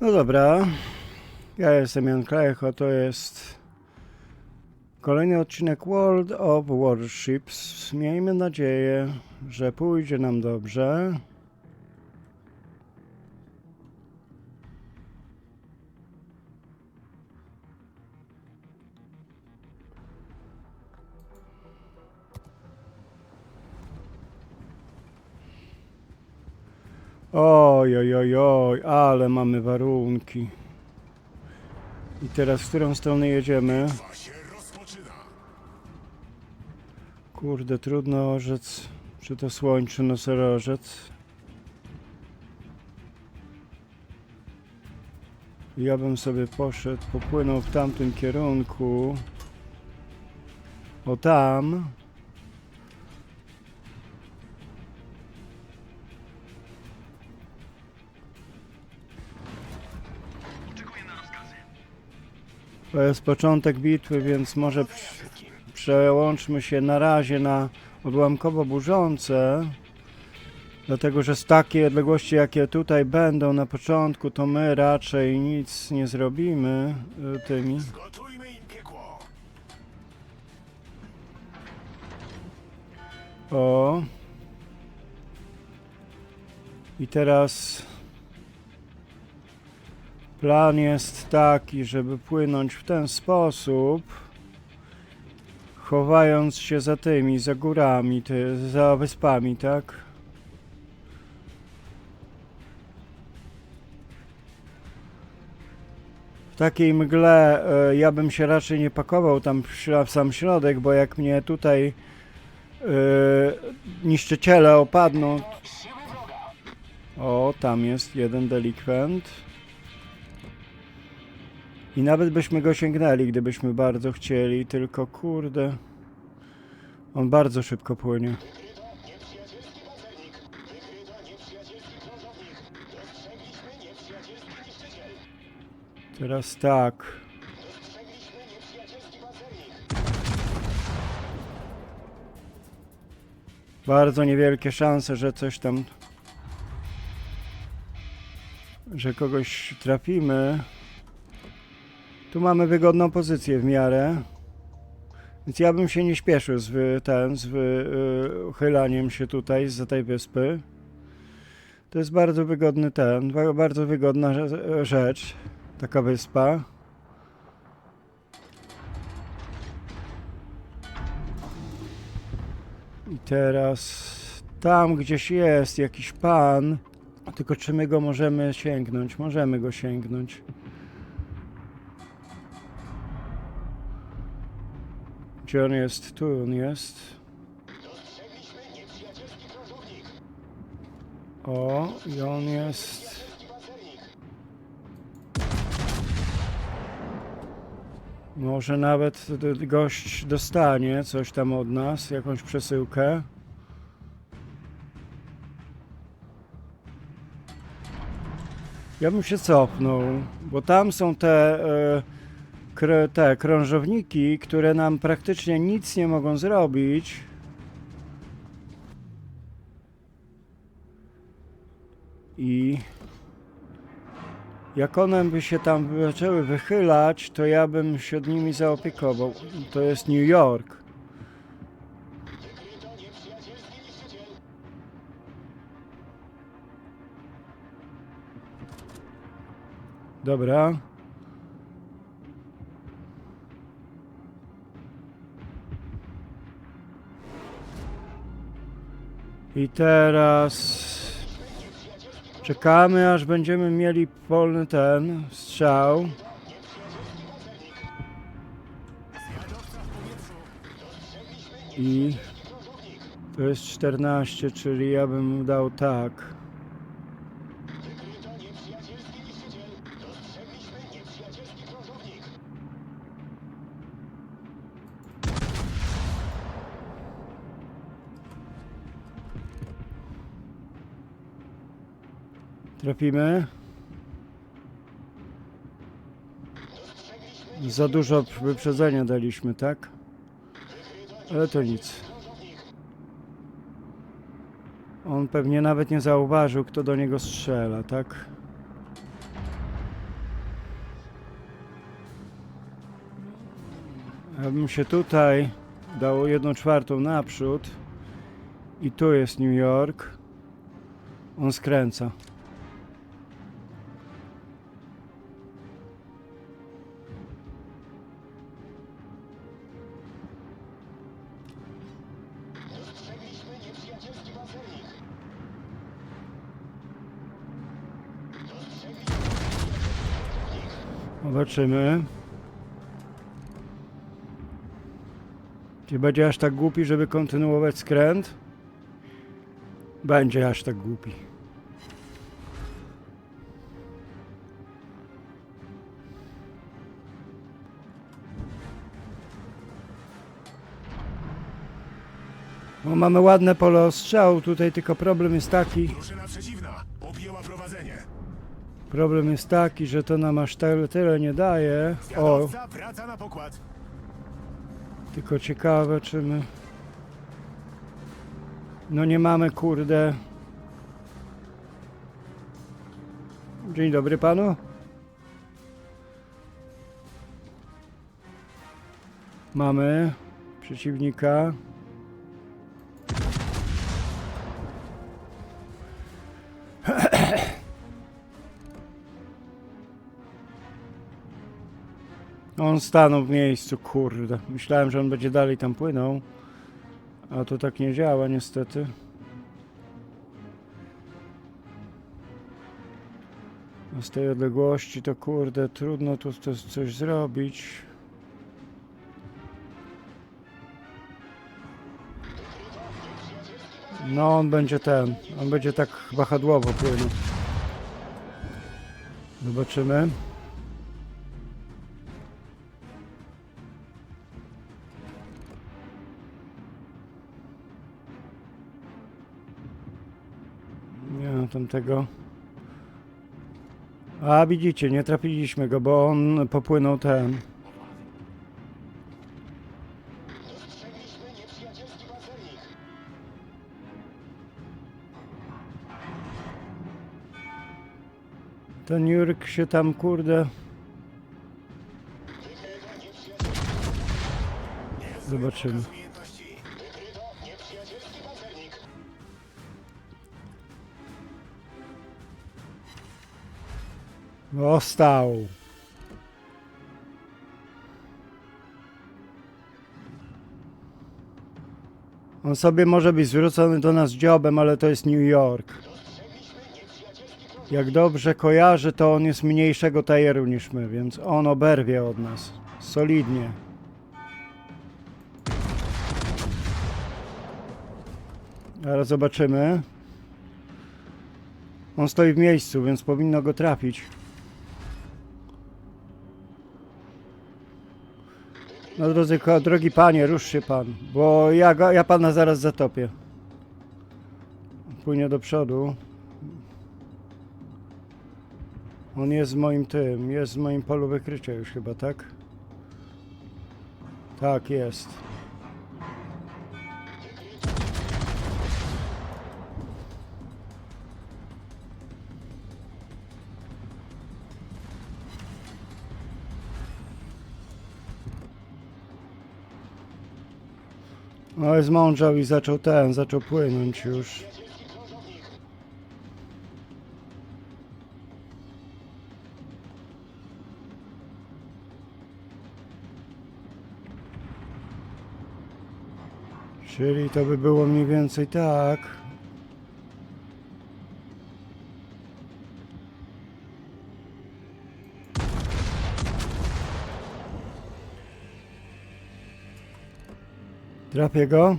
No dobra. Ja jestem Jan Klecho, to jest kolejny odcinek World of Warships. Miejmy nadzieję, że pójdzie nam dobrze. Oj, oj, oj, oj, ale mamy warunki. I teraz w którą stronę jedziemy? Kurde, trudno orzec, czy to słoń, czy nosorożec. Ja bym sobie poszedł, popłynął w tamtym kierunku. O tam. To jest początek bitwy, więc może przełączmy się na razie na odłamkowo burzące. Dlatego, że z takiej odległości, jakie tutaj będą na początku, to my raczej nic nie zrobimy y, tymi. O. I teraz plan jest taki, żeby płynąć w ten sposób, chowając się za tymi, za górami, ty, za wyspami, tak? W takiej mgle e, ja bym się raczej nie pakował tam w sam środek, bo jak mnie tutaj Yy, niszczyciele opadną. O, tam jest jeden delikwent. I nawet byśmy go sięgnęli, gdybyśmy bardzo chcieli, tylko kurde. On bardzo szybko płynie. Teraz tak. Bardzo niewielkie szanse, że coś tam. że kogoś trafimy. Tu mamy wygodną pozycję w miarę. Więc ja bym się nie śpieszył z, wy, ten, z wychylaniem się tutaj z tej wyspy. To jest bardzo wygodny ten, ba- bardzo wygodna rze- rzecz, taka wyspa. I teraz tam gdzieś jest jakiś pan, tylko czy my go możemy sięgnąć? Możemy go sięgnąć. Gdzie on jest? Tu on jest. O, i on jest. Może nawet gość dostanie coś tam od nas, jakąś przesyłkę. Ja bym się cofnął, bo tam są te, e, kr- te krążowniki, które nam praktycznie nic nie mogą zrobić. I jak one by się tam zaczęły wychylać, to ja bym się nimi zaopiekował. To jest New York. Dobra. I teraz czekamy, aż będziemy mieli polny ten strzał. I to jest 14, czyli ja bym dał tak. Tropimy. Za dużo wyprzedzenia daliśmy, tak? Ale to nic. On pewnie nawet nie zauważył, kto do niego strzela, tak? Jakbym się tutaj dało jedną czwartą naprzód i tu jest New York, on skręca. Zobaczymy. Czy będzie aż tak głupi, żeby kontynuować skręt? Będzie aż tak głupi. No, mamy ładne pole ostrzału, tutaj tylko problem jest taki, Drużyna przeciwna objęła prowadzenie. Problem jest taki, że to nam aż tyle, tyle nie daje. O, Zwiadowca wraca na pokład. Tylko ciekawe, czy my. No nie mamy, kurde. Dzień dobry panu. Mamy przeciwnika. On stanął w miejscu, kurde. Myślałem, że on będzie dalej tam płynął. A to tak nie działa niestety. A z tej odległości to kurde, trudno tu coś zrobić. No on będzie ten, on będzie tak wahadłowo płynął. Zobaczymy. Ma tamtego. A widzicie, nie trafiliśmy go, bo on popłynął ten. Ten Jurk się tam kurde. Zobaczymy. Umiejętności. Ostał. On sobie może być zwrócony do nas dziobem, ale to jest New York. Jak dobrze kojarzę, to on jest mniejszego tajeru niż my, więc on oberwie od nas. Solidnie. Ale zobaczymy. On stoi w miejscu, więc powinno go trafić. No drodzy, drogi panie, rusz się pan, bo ja, ja pana zaraz zatopię. Płynie do przodu. On jest w moim tym, jest w moim polu wykrycia już chyba, tak? Tak, jest. No zmądrzał i zaczął ten, zaczął płynąć już. Czyli to by było mniej więcej tak. Trafię go.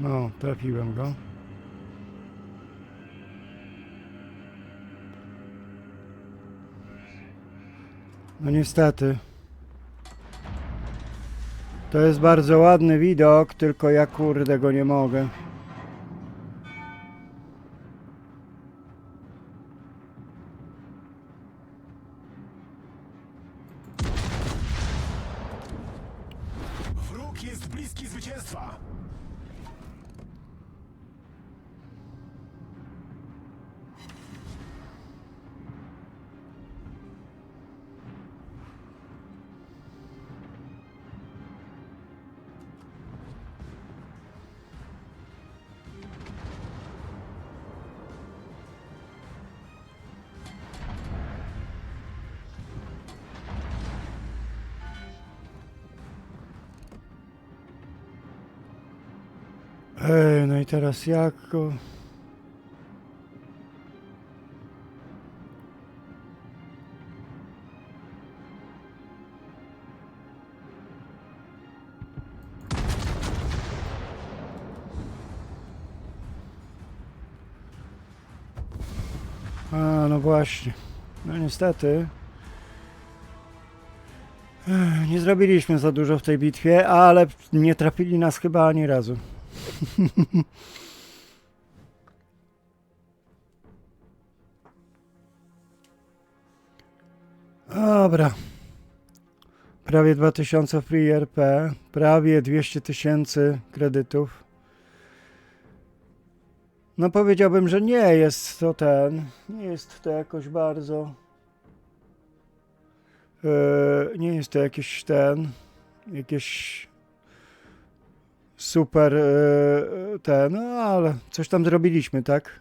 No, trafiłem go. No niestety. To jest bardzo ładny widok, tylko ja kurde go nie mogę. Bliski zwycięstwa. Ej, no i teraz jak. A, no właśnie. No niestety. Nie zrobiliśmy za dużo w tej bitwie, ale nie trafili nas chyba ani razu. Dobra. Prawie 2000 free RP, prawie 200 tysięcy kredytów. No powiedziałbym, że nie jest to ten, nie jest to jakoś bardzo, e, nie jest to jakiś ten, jakieś super e, ten, no ale coś tam zrobiliśmy, tak?